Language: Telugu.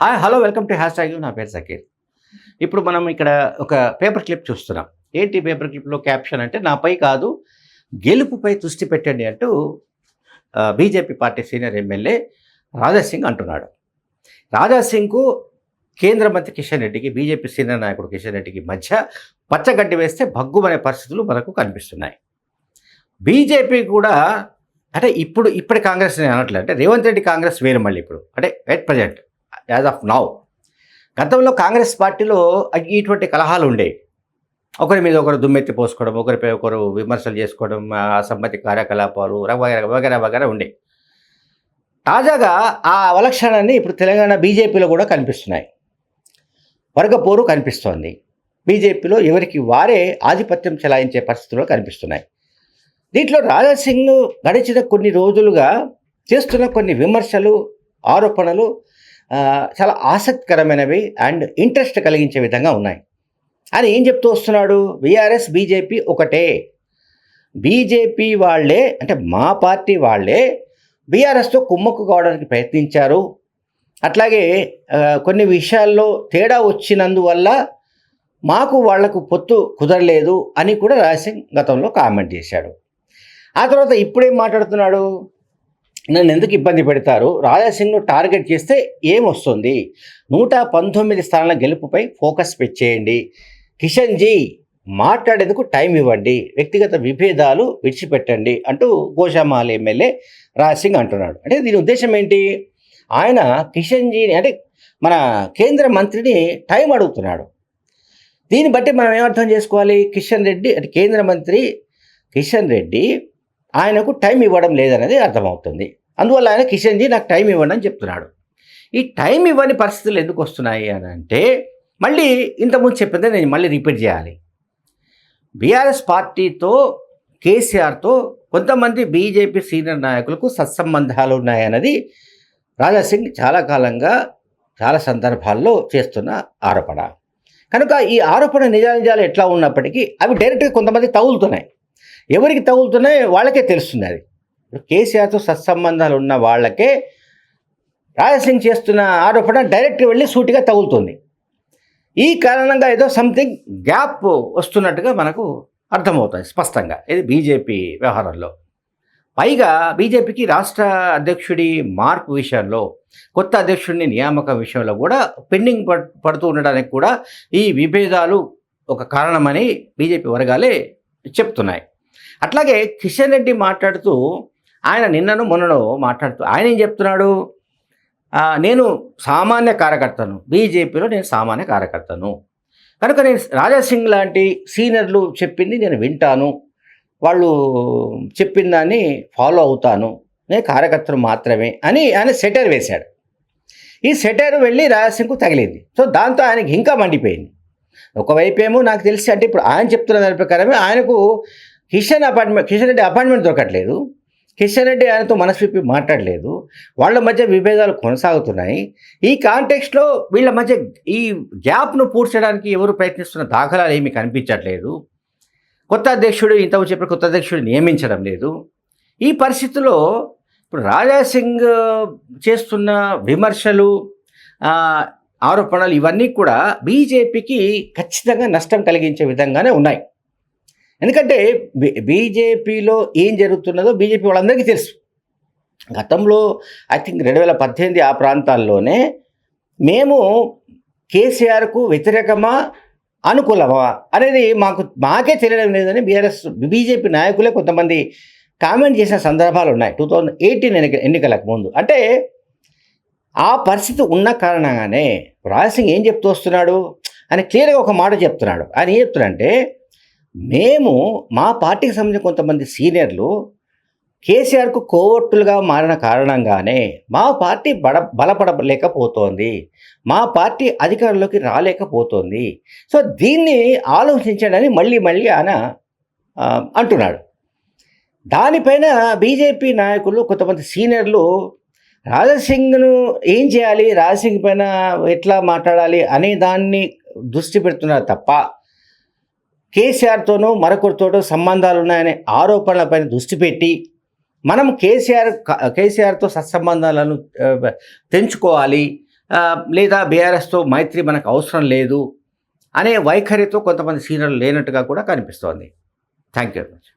హాయ్ హలో వెల్కమ్ టు హ్యాష్ ట్యాగ్ నా పేరు సకీర్ ఇప్పుడు మనం ఇక్కడ ఒక పేపర్ క్లిప్ చూస్తున్నాం. ఏంటి పేపర్ క్లిప్లో క్యాప్షన్ అంటే నాపై కాదు గెలుపుపై దృష్టి పెట్టండి అంటూ BJP party senior MLA Raja Singh అంటున్నాడు. రాజాసింగ్కు కేంద్ర మంత్రి కిషన్ రెడ్డికి బీజేపీ సీనియర్ నాయకుడు కిషన్ రెడ్డికి మధ్య పచ్చగడ్డి వేస్తే భగ్గుమనే పరిస్థితులు మనకు కనిపిస్తున్నాయి. బీజేపీ కూడా అంటే ఇప్పుడు ఇప్పటి కాంగ్రెస్ నేను అనట్లేదు అంటే రేవంత్ రెడ్డి కాంగ్రెస్ వేరు మళ్ళీ ఇప్పుడు. అంటే at present as of now. గతంలో కాంగ్రెస్ పార్టీలో ఇటువంటి కలహాలు ఉండేవి ఒకరి మీద ఒకరు దుమ్మెత్తి పోసుకోవడం ఒకరిపై ఒకరు విమర్శలు చేసుకోవడం ఆ అసమ్మతి కార్యకలాపాలు వగేరా వగేరా వగేరా ఉండే. తాజాగా ఆ అవలక్షణాన్ని ఇప్పుడు తెలంగాణ బీజేపీలో కూడా కనిపిస్తున్నాయి. వర్గపోరు కనిపిస్తోంది. బీజేపీలో ఎవరికి వారే ఆధిపత్యం చెలాయించే పరిస్థితులు కనిపిస్తున్నాయి. దీంట్లో రాజాసింగ్ గడిచిన కొన్ని రోజులుగా చేస్తున్న కొన్ని విమర్శలు ఆరోపణలు చాలా ఆసక్తికరమైనవి అండ్ ఇంట్రెస్ట్ కలిగించే విధంగా ఉన్నాయి. అని ఏం చెప్తూ వస్తున్నాడు? బీఆర్ఎస్ బీజేపీ ఒకటే. బీజేపీ వాళ్ళే అంటే మా పార్టీ వాళ్ళే బీఆర్ఎస్తో కుమ్మక్కు కావడానికి ప్రయత్నించారు. అట్లాగే కొన్ని విషయాల్లో తేడా వచ్చినందువల్ల మాకు వాళ్ళకు పొత్తు కుదరలేదు అని కూడా రాజసింగ్ గతంలో కామెంట్ చేశాడు. ఆ తర్వాత ఇప్పుడేం మాట్లాడుతున్నాడు? నన్ను ఎందుకు ఇబ్బంది పెడతారు? రాజాసింగ్ను టార్గెట్ చేస్తే ఏమొస్తుంది? నూట పంతొమ్మిది స్థానాల గెలుపుపై ఫోకస్ పెట్టేయండి. కిషన్ జీ మాట్లాడేందుకు టైం ఇవ్వండి. వ్యక్తిగత విభేదాలు విడిచిపెట్టండి అంటూ గోషామాల్ ఎమ్మెల్యే రాజసింగ్ అంటున్నాడు. అంటే దీని ఉద్దేశం ఏంటి? ఆయన కిషన్ జీని అంటే మన కేంద్ర మంత్రిని టైం అడుగుతున్నాడు. దీన్ని బట్టి మనం ఏమర్థం చేసుకోవాలి? కిషన్ రెడ్డి అంటే కేంద్ర మంత్రి కిషన్ రెడ్డి ఆయనకు టైం ఇవ్వడం లేదనేది అర్థమవుతుంది. అందువల్ల ఆయన కిషన్ జీ నాకు టైం ఇవ్వండి అని చెప్తున్నాడు. ఈ టైం ఇవ్వని పరిస్థితులు ఎందుకు వస్తున్నాయి అని అంటే మళ్ళీ ఇంతకుముందు చెప్పిందే నేను మళ్ళీ రిపీట్ చేయాలి. బీఆర్ఎస్ పార్టీతో కేసీఆర్తో కొంతమంది బీజేపీ సీనియర్ నాయకులకు సత్సంబంధాలు ఉన్నాయన్నది రాజాసింగ్ చాలా కాలంగా చాలా సందర్భాల్లో చేస్తున్న ఆరోపణ. కనుక ఈ ఆరోపణ నిజానిజాలు ఎట్లా ఉన్నప్పటికీ అవి డైరెక్ట్గా కొంతమంది తగులుతున్నాయి. ఎవరికి తగులుతున్నాయి వాళ్ళకే తెలుస్తుంది అది కేసీఆర్తో సత్సంబంధాలు ఉన్న వాళ్ళకే రాజసింగ్ చేస్తున్న ఆరోపణ డైరెక్ట్గా వెళ్ళి సూటిగా తగులుతుంది. ఈ కారణంగా ఏదో సంథింగ్ గ్యాప్ వస్తున్నట్టుగా మనకు అర్థమవుతుంది స్పష్టంగా. ఇది బీజేపీ వ్యవహారంలో. పైగా బీజేపీకి రాష్ట్ర అధ్యక్షుడి మార్పు విషయంలో కొత్త అధ్యక్షుడిని నియామకం విషయంలో కూడా పెండింగ్ పడుతూ ఉండడానికి కూడా ఈ విభేదాలు ఒక కారణమని బీజేపీ వర్గాలే చెప్తున్నాయి. అట్లాగే కిషన్ రెడ్డి మాట్లాడుతూ ఆయన నిన్నను మొన్నను మాట్లాడుతూ ఆయన ఏం చెప్తున్నాడు? నేను సామాన్య కార్యకర్తను బీజేపీలో నేను సామాన్య కార్యకర్తను. కనుక నేను రాజాసింగ్ లాంటి సీనియర్లు చెప్పింది నేను వింటాను. వాళ్ళు చెప్పిన దాన్ని ఫాలో అవుతాను. నేను కార్యకర్తను మాత్రమే అని ఆయన సెటర్ వేశాడు. ఈ సెటర్ వెళ్ళి రాజాసింగ్కు తగిలింది. సో దాంతో ఆయనకి ఇంకా మండిపోయింది. ఒకవైపు ఏమో నాకు తెలిసి అంటే ఇప్పుడు ఆయన చెప్తున్న దాని ప్రకారమే ఆయనకు కిషన్ అపాయింట్మెంట్ కిషన్ రెడ్డి అపాయింట్మెంట్ దొరకట్లేదు. కిషన్ రెడ్డి ఆయనతో మనసు విప్పి మాట్లాడలేదు. వాళ్ళ మధ్య విభేదాలు కొనసాగుతున్నాయి. ఈ కాంటెక్స్ట్లో వీళ్ళ మధ్య ఈ గ్యాప్ను పూడ్చడానికి ఎవరు ప్రయత్నిస్తున్న దాఖలాలు ఏమీ కనిపించట్లేదు. కొత్త అధ్యక్షుడు ఇంతకు చెప్పిన కొత్త అధ్యక్షుడు నియమించడం లేదు. ఈ పరిస్థితిలో ఇప్పుడు రాజాసింగ్ చేస్తున్న విమర్శలు ఆరోపణలు ఇవన్నీ కూడా బీజేపీకి ఖచ్చితంగా నష్టం కలిగించే విధంగానే ఉన్నాయి. ఎందుకంటే బీజేపీలో ఏం జరుగుతున్నదో బీజేపీ వాళ్ళందరికీ తెలుసు. గతంలో ఐ థింక్ రెండు వేల పద్దెనిమిది ఆ ప్రాంతాల్లోనే మేము కేసీఆర్కు వ్యతిరేకమా అనుకూలమా అనేది మాకు మాకే తెలియడం లేదని బీఆర్ఎస్ బీజేపీ నాయకులే కొంతమంది కామెంట్ చేసిన సందర్భాలు ఉన్నాయి. టూ థౌజండ్ ఎయిటీన్ ఎన్నిక ఎన్నికలకు ముందు. అంటే ఆ పరిస్థితి ఉన్న కారణంగానే రాజసింగ్ ఏం చెప్తూ వస్తున్నాడు అని క్లియర్గా ఒక మాట చెప్తున్నాడు. ఆయన ఏం చెప్తున్నాడంటే మేము మా పార్టీకి సంబంధించిన కొంతమంది సీనియర్లు కేసీఆర్కు కోవట్టులుగా మారిన కారణంగానే మా పార్టీ బడ బలపడలేకపోతోంది. మా పార్టీ అధికారంలోకి రాలేకపోతోంది. సో దీన్ని ఆలోచించడని మళ్ళీ మళ్ళీ ఆయన అంటున్నాడు. దానిపైన బీజేపీ నాయకులు కొంతమంది సీనియర్లు రాజసింగ్ను ఏం చేయాలి? రాజసింగ్ పైన ఎట్లా మాట్లాడాలి? అనే దాన్ని దృష్టి పెడుతున్నారు తప్ప కేసీఆర్తోనూ మరొకరితోనూ సంబంధాలు ఉన్నాయనే ఆరోపణలపైన దృష్టి పెట్టి మనం కేసీఆర్ కేసీఆర్తో సత్సంబంధాలను తెంచుకోవాలి. లేదా బీఆర్ఎస్తో మైత్రి మనకు అవసరం లేదు అనే వైఖరితో కొంతమంది సీనియర్లు లేనట్టుగా కూడా కనిపిస్తోంది. Thank you very much.